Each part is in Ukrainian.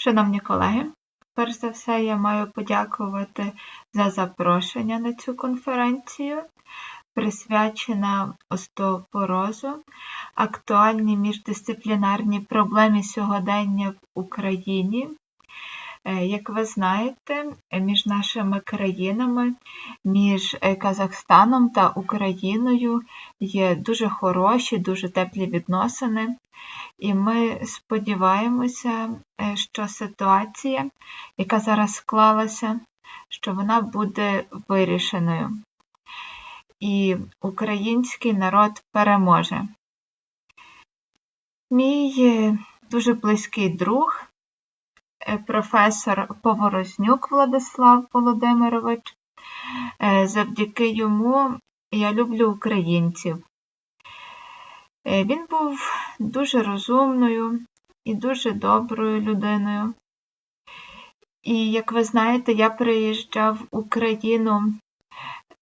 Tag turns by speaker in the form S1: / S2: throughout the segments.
S1: Шановні колеги, перш за все я маю подякувати за запрошення на цю конференцію, присвячена остеопорозу, актуальні міждисциплінарні проблеми сьогодення в Україні. Е, Як ви знаєте, між нашими країнами, між е, Казахстаном та Україною є дуже хороші, дуже теплі відносини. І ми сподіваємося, що ситуація, яка зараз склалася, що вона буде вирішеною. І український народ переможе. Мій е, дуже близький друг, е, професор Поворознюк Владислав Володимирович. Е, Завдяки йому я люблю українців. Е, Він був дуже розумною і дуже доброю людиною. І, як ви знаєте, я приїжджав в Україну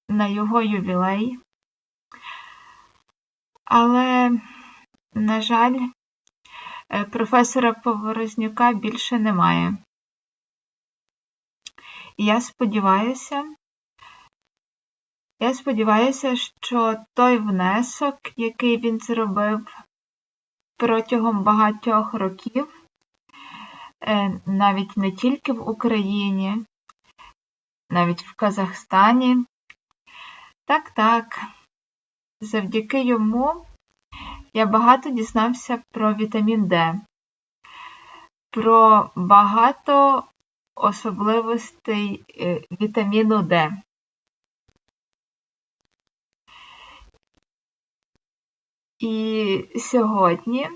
S1: на його ювілей. Але, на жаль, е, професора Поворознюка більше немає. І я сподіваюся, я сподіваюся, що той внесок, який він зробив протягом багатьох років, е, навіть не тільки в Україні, навіть в Казахстані. Так, так, завдяки йому я багато дізнався про вітамін Д, про багато особливостей е, вітаміну Д. І сьогодні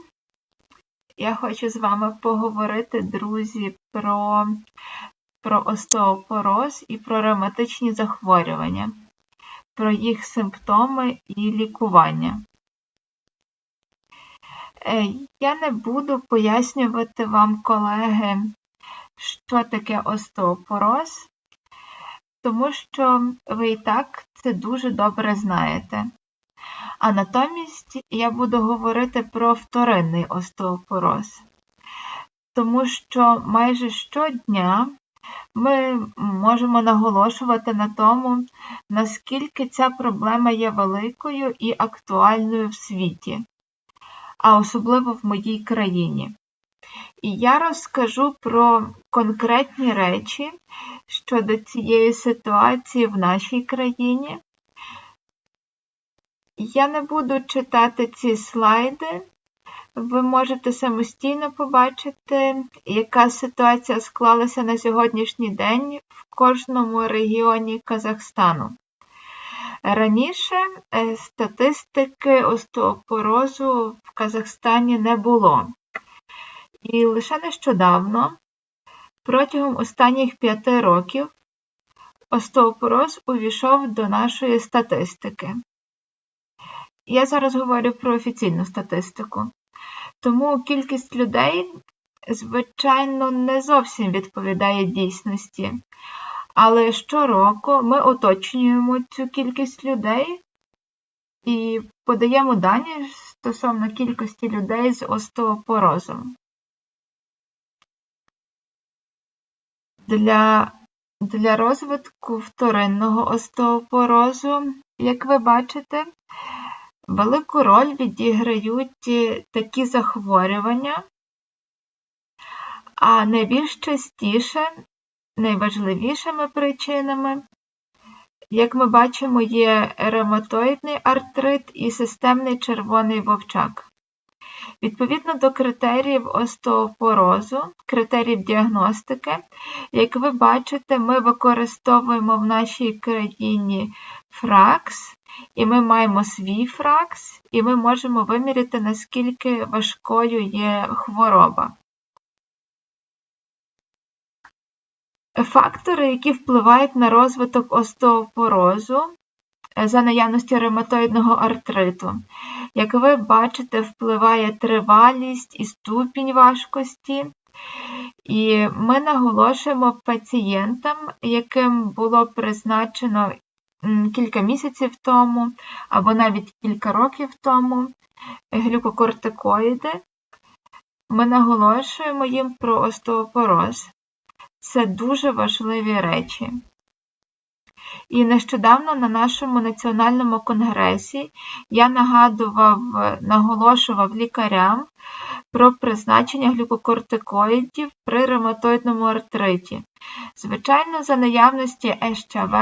S1: я хочу з вами поговорити, друзі, про, про остеопороз і про ревматичні захворювання, про їх симптоми і лікування. Е, Я не буду пояснювати вам, колеги, що таке остеопороз, тому що ви і так це дуже добре знаєте. А натомість я буду говорити про вторинний остеопороз, тому що майже щодня ми можемо наголошувати на тому, наскільки ця проблема є великою і актуальною в світі, а особливо в моїй країні. І я розкажу про конкретні речі щодо цієї ситуації в нашій країні. Я не буду читати ці слайди. Ви можете самостійно побачити, яка ситуація склалася на сьогоднішній день в кожному регіоні Казахстану. Раніше е, статистики остеопорозу в Казахстані не було. І лише нещодавно, протягом останніх п'яти років, остеопороз увійшов до нашої статистики. Я зараз говорю про офіційну статистику. Тому кількість людей, звичайно, не зовсім відповідає дійсності. Але щороку ми уточнюємо цю кількість людей і подаємо дані стосовно кількості людей з остеопорозом. Для, для розвитку вторинного остеопорозу, як ви бачите, Велику роль відіграють такі захворювання, а найбільш частіше, найважливішими причинами, як ми бачимо, є ревматоїдний артрит і системний червоний вовчак. Відповідно до критеріїв остеопорозу, критеріїв діагностики, як ви бачите, ми використовуємо в нашій країні фракс, і ми маємо свій фракс, і ми можемо виміряти, наскільки важкою є хвороба. Фактори, які впливають на розвиток остеопорозу за наявності ревматоїдного артриту. Як ви бачите, впливає тривалість і ступінь важкості. І ми наголошуємо пацієнтам, яким було призначено кілька місяців тому, або навіть кілька років тому глюкокортикоїди, ми наголошуємо їм про остеопороз. Це дуже важливі речі. І нещодавно на нашому національному конгресі я нагадував, наголошував лікарям про призначення глюкокортикоїдів при ревматоїдному артриті. Звичайно, за наявності СЧВ,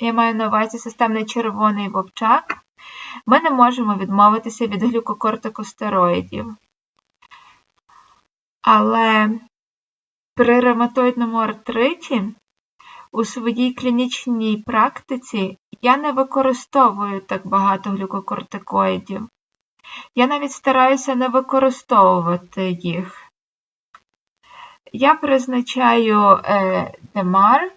S1: я маю на увазі системний червоний вовчак, ми не можемо відмовитися від глюкокортикостероїдів. Але при ревматоїдному артриті у своїй клінічній практиці я не використовую так багато глюкокортикоїдів. Я навіть стараюся не використовувати їх. Я призначаю демар,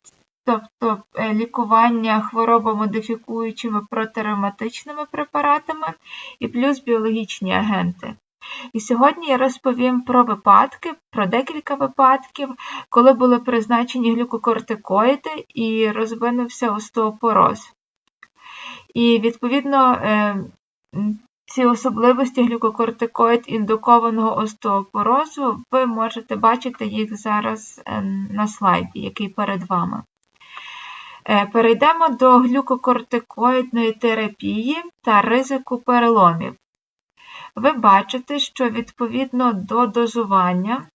S1: тобто е, лікування хворобомодифікуючими протиревматичними препаратами і плюс біологічні агенти. І сьогодні я розповім про випадки, про декілька випадків, коли були призначені глюкокортикоїди і розвинувся остеопороз. І, відповідно, е, ці особливості глюкокортикоїд індукованого остеопорозу, ви можете бачити їх зараз е, на слайді, який перед вами. Е, перейдемо до глюкокортикоїдної терапії та ризику переломів ви бачите, що відповідно до дозування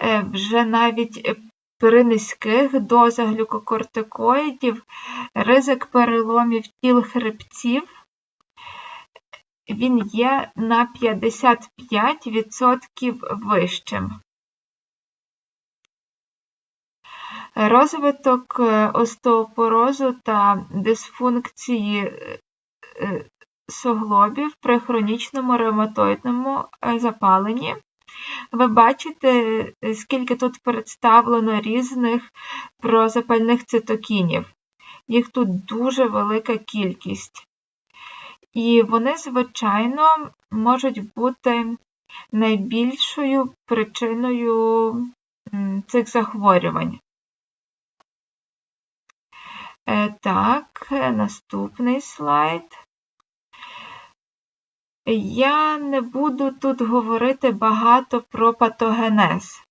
S1: е, вже навіть при низьких дозах глюкокортикоїдів ризик переломів тіл хребців він є на 55% вищим. Розвиток е, остеопорозу та дисфункції е, суглобів при хронічному ревматоїдному е, запаленні. Ви бачите, е, скільки тут представлено різних прозапальних цитокінів. Їх тут дуже велика кількість. І вони, звичайно, можуть бути найбільшою причиною цих захворювань. Е, так, наступний слайд. Я не буду тут говорити багато про патогенез.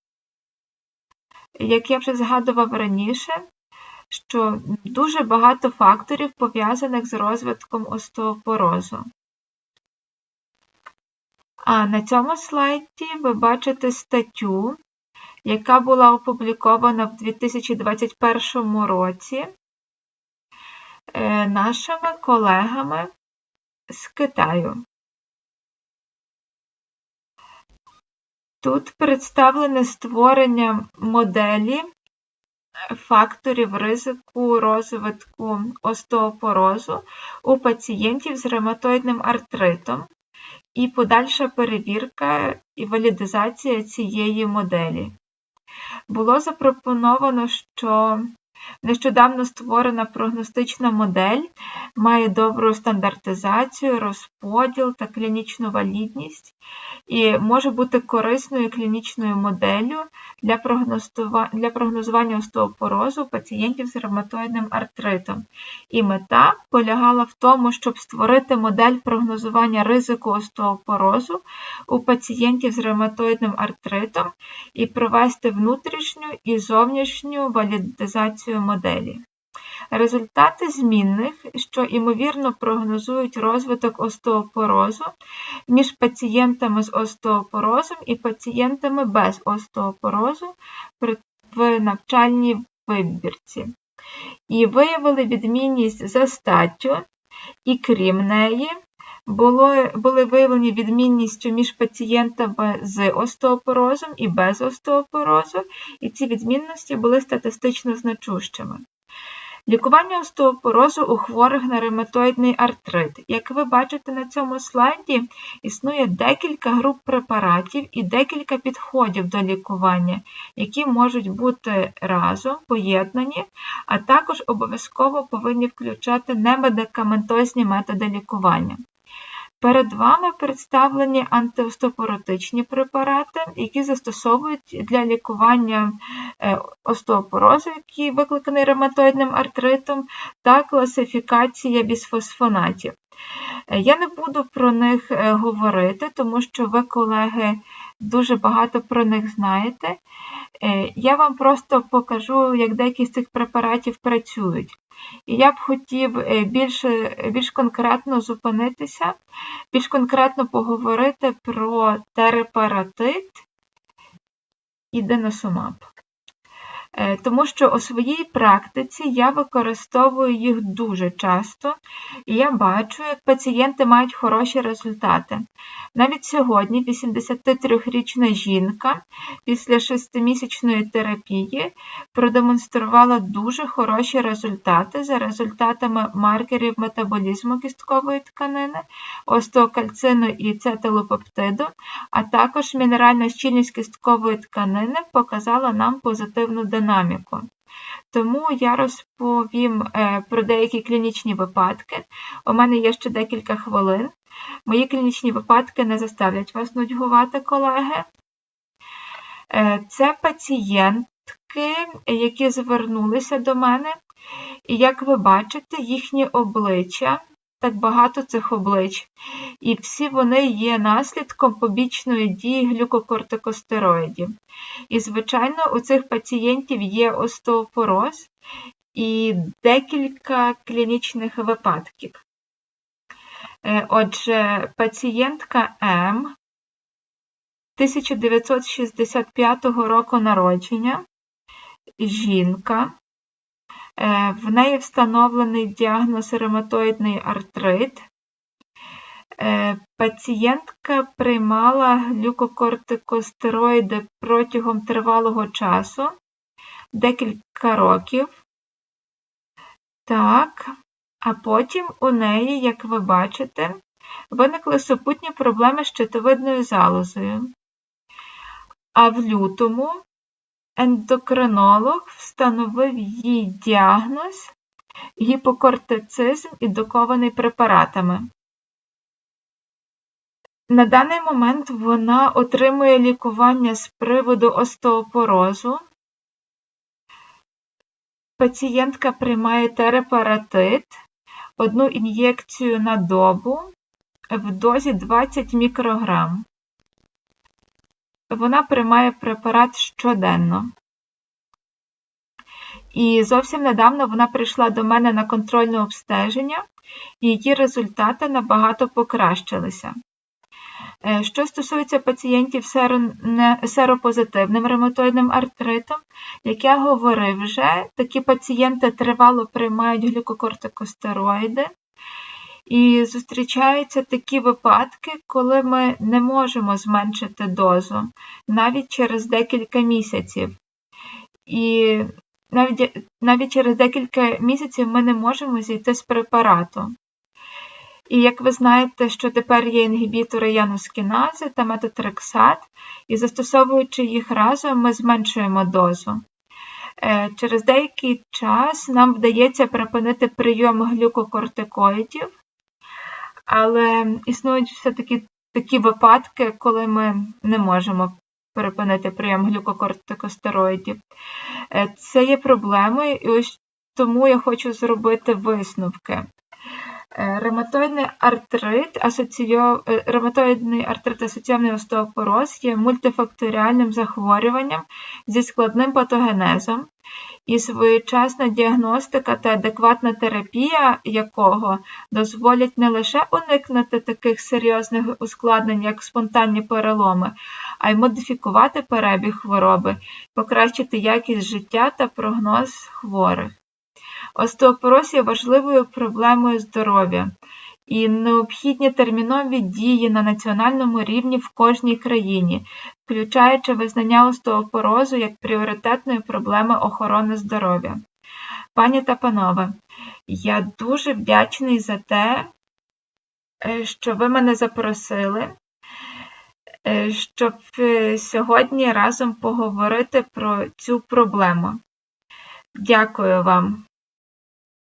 S1: Як я вже згадував раніше, що дуже багато факторів пов'язаних з розвитком остеопорозу. А на цьому слайді ви бачите статтю, яка була опублікована в 2021 році е, нашими колегами з Китаю. Тут представлене створення моделі факторів ризику розвитку остеопорозу у пацієнтів з ревматоїдним артритом і подальша перевірка і валідизація цієї моделі. Було запропоновано, що Нещодавно створена прогностична модель має добру стандартизацію, розподіл та клінічну валідність і може бути корисною клінічною моделлю для прогнозування остеопорозу пацієнтів з ревматоїдним артритом. І мета полягала в тому, щоб створити модель прогнозування ризику остеопорозу у пацієнтів з ревматоїдним артритом і провести внутрішню і зовнішню валідизацію моделі. Результати змінних, що ймовірно прогнозують розвиток остеопорозу між пацієнтами з остеопорозом і пацієнтами без остеопорозу в навчальній вибірці. І виявили відмінність за статтю, і крім неї, було, були виявлені відмінністю між пацієнтами з остеопорозом і без остеопорозу, і ці відмінності були статистично значущими. Лікування остеопорозу у хворих на ревматоїдний артрит. Як ви бачите на цьому слайді, існує декілька груп препаратів і декілька підходів до лікування, які можуть бути разом поєднані, а також обов'язково повинні включати немедикаментозні методи лікування. Перед вами представлені антиостеопоротичні препарати, які застосовують для лікування е, остеопорозу, який викликаний ревматоїдним артритом, та класифікація бісфосфонатів. Е, я не буду про них е, говорити, тому що ви, колеги, дуже багато про них знаєте. Е, я вам просто покажу, як деякі з цих препаратів працюють. І я б хотів е, більш, більш конкретно зупинитися, більш конкретно поговорити про терепаратит і деносумаб. Е, тому що у своїй практиці я використовую їх дуже часто, і я бачу, як пацієнти мають хороші результати. Навіть сьогодні 83-річна жінка після 6-місячної терапії продемонструвала дуже хороші результати за результатами маркерів метаболізму кісткової тканини, остеокальцину і цетилопептиду, а також мінеральна щільність кісткової тканини показала нам позитивну динаміку. Тому я розповім е, про деякі клінічні випадки. У мене є ще декілька хвилин. Мої клінічні випадки не заставлять вас нудьгувати, колеги. Е, це пацієнтки, які звернулися до мене, і як ви бачите, їхні обличчя так багато цих облич, і всі вони є наслідком побічної дії глюкокортикостероїдів. І, звичайно, у цих пацієнтів є остеопороз і декілька клінічних випадків. Е, отже, пацієнтка М 1965 року народження, жінка, в неї встановлений діагноз ревматоїдний артрит. Е, пацієнтка приймала глюкокортикостероїди протягом тривалого часу, декілька років. Так, а потім у неї, як ви бачите, виникли супутні проблеми з щитовидною залозою. А в лютому Ендокринолог встановив їй діагноз гіпокортицизм індукований препаратами. На даний момент вона отримує лікування з приводу остеопорозу. Пацієнтка приймає терепаратит, одну ін'єкцію на добу в дозі 20 мікрограм. Вона приймає препарат щоденно. І зовсім недавно вона прийшла до мене на контрольне обстеження, і її результати набагато покращилися. Е, що стосується пацієнтів серопозитивним ревматоїдним артритом, як я говорив вже, такі пацієнти тривало приймають глюкокортикостероїди, і зустрічаються такі випадки, коли ми не можемо зменшити дозу навіть через декілька місяців. І навіть навіть через декілька місяців ми не можемо зійти з препарату. І як ви знаєте, що тепер є інгібітори янускінази та метотрексат, і застосовуючи їх разом, ми зменшуємо дозу. Е, через деякий час нам вдається припинити прийом глюкокортикоїдів, але існують все-таки такі випадки, коли ми не можемо перепинити прийом глюкокортикостероїдів. Е, це є проблемою, і ось тому я хочу зробити висновки. Е, ревматоїдний артрит, асоційо... Е, ревматоїдний артрит асоційований остеопороз є мультифакторіальним захворюванням зі складним патогенезом, і своєчасна діагностика та адекватна терапія якого дозволять не лише уникнути таких серйозних ускладнень, як спонтанні переломи, а й модифікувати перебіг хвороби, покращити якість життя та прогноз хворих. Остеопороз є важливою проблемою здоров'я і необхідні термінові дії на національному рівні в кожній країні, включаючи визнання остеопорозу як пріоритетної проблеми охорони здоров'я. Пані та панове, я дуже вдячний за те, е, що ви мене запросили, е, щоб е, сьогодні разом поговорити про цю проблему. Дякую вам.